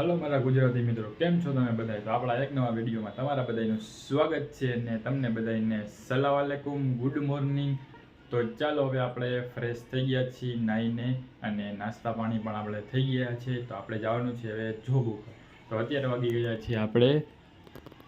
હાલો મારા ગુજરાતી મિત્રો. કેમ છો તમે બધા તો આપણા એક નવા વિડીયોમાં તમારા બધાનું સ્વાગત છે ને તમને બધાને સલામ વાલેકુમ ગુડ મોર્નિંગ તો ચાલો હવે આપણે ફ્રેશ થઈ ગયા છીએ નાહીને અને નાસ્તા પાણી પણ આપણે થઈ ગયા છે. તો આપણે જવાનું છે હવે જોબ તો અત્યારે વાગી ગયા છીએ આપણે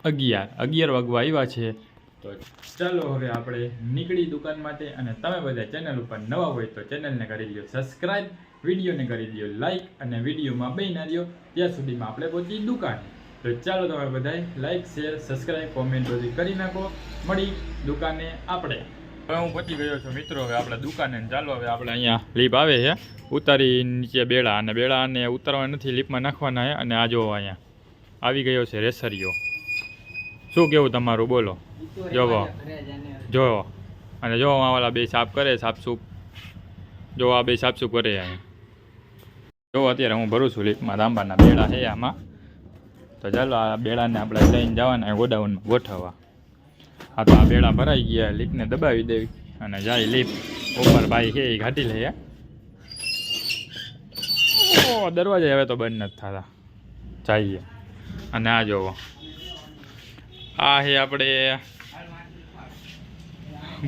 અગિયાર. અગિયાર વાગવા આવ્યા છે. તો ચાલો હવે આપણે નીકળી દુકાન માટે અને તમે બધા ચેનલ ઉપર નવા હોય તો ચેનલને કરી દો સબસ્ક્રાઈબ વિડીયોને કરી દો લાઇક અને વિડીયોમાં બે ના દો ત્યાં સુધીમાં આપણે પહોંચી દુકાન. તો ચાલો તમે બધાય લાઈક શેર સબસ્ક્રાઈબ કોમેન્ટ બધી કરી નાખો. મળી દુકાને આપણે. હવે હું પહોંચી ગયો છું મિત્રો, હવે આપણે દુકાને ચાલો, હવે આપણે અહીંયા લીપ આવે છે. ઉતારી નીચે બેડા અને બેડાને ઉતારવા નથી, લીપમાં નાખવાના છે અને આ જો અહીંયા આવી ગયો છે રેસરિયો. શું કેવું તમારું? બોલો. જોવો. જોવો. અને જો વાળા બે સાફ કરે સાફસૂફ જો આ બે સાફસૂફ કરે અહીંયા જો અત્યારે હું ભરું છું લીપમાં તાંબાના બેડા છે આમાં. તો ચાલો આ બેડાને આપણે લઈને જવાના ગોડાઉનમાં ગોઠવવા. હા તો આ બેડા ભરાઈ ગયા લીપને દબાવી દેવી. અને જાય લીપ ઉપર ભાઈ છે એ ઘાટી લઈએ દરવાજા હવે તો બંધ નથી થતા. જઈએ. અને આ જોવો. આ છે આપણે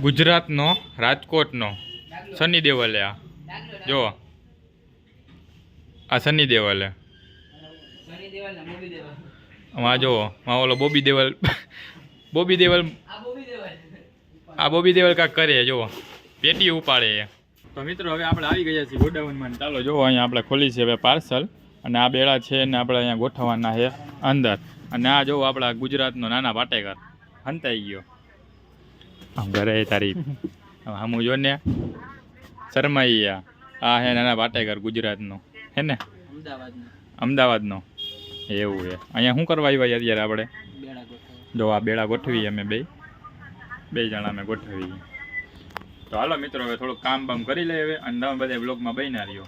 ગુજરાતનો, રાજકોટનો સની દેવલે આ જો. આ સની દેવલે આમાં જો માં ઓલો બોબી દેવલ બોબી દેવલ, આ બોબી દેવલ કાંક કરે, જો. પેટી ઉપાડે. તો મિત્રો, હવે આપણે આવી ગયા છીએ ગોડાઉનમાં. ચાલો, જો, અહીંયા આપણે ખોલી છે હવે પાર્સલ. અને આ બેડા છે ને આપણે અહીંયા ગોઠવવાના છે અંદર. અને આ જો આપણા ગુજરાતનો નાના પાટેકર હંતાઈ ગયો. આમ ઘરે તારી. હમું જો ને, શરમાઈ આ હે નાના પાટેકર ગુજરાતનો. હે ને? અમદાવાદનો. એવું છે. અહીંયા શું કરવા આવ્યા અત્યારે આપણે? જો આ બેડા ગોઠવી અમે બે. બે જણા અમે ગોઠવી તો હાલો મિત્રો, હવે થોડુંક કામ બામ કરી લઈએ હવે અને તમે બધા બ્લોગમાં બન્યા રહ્યો.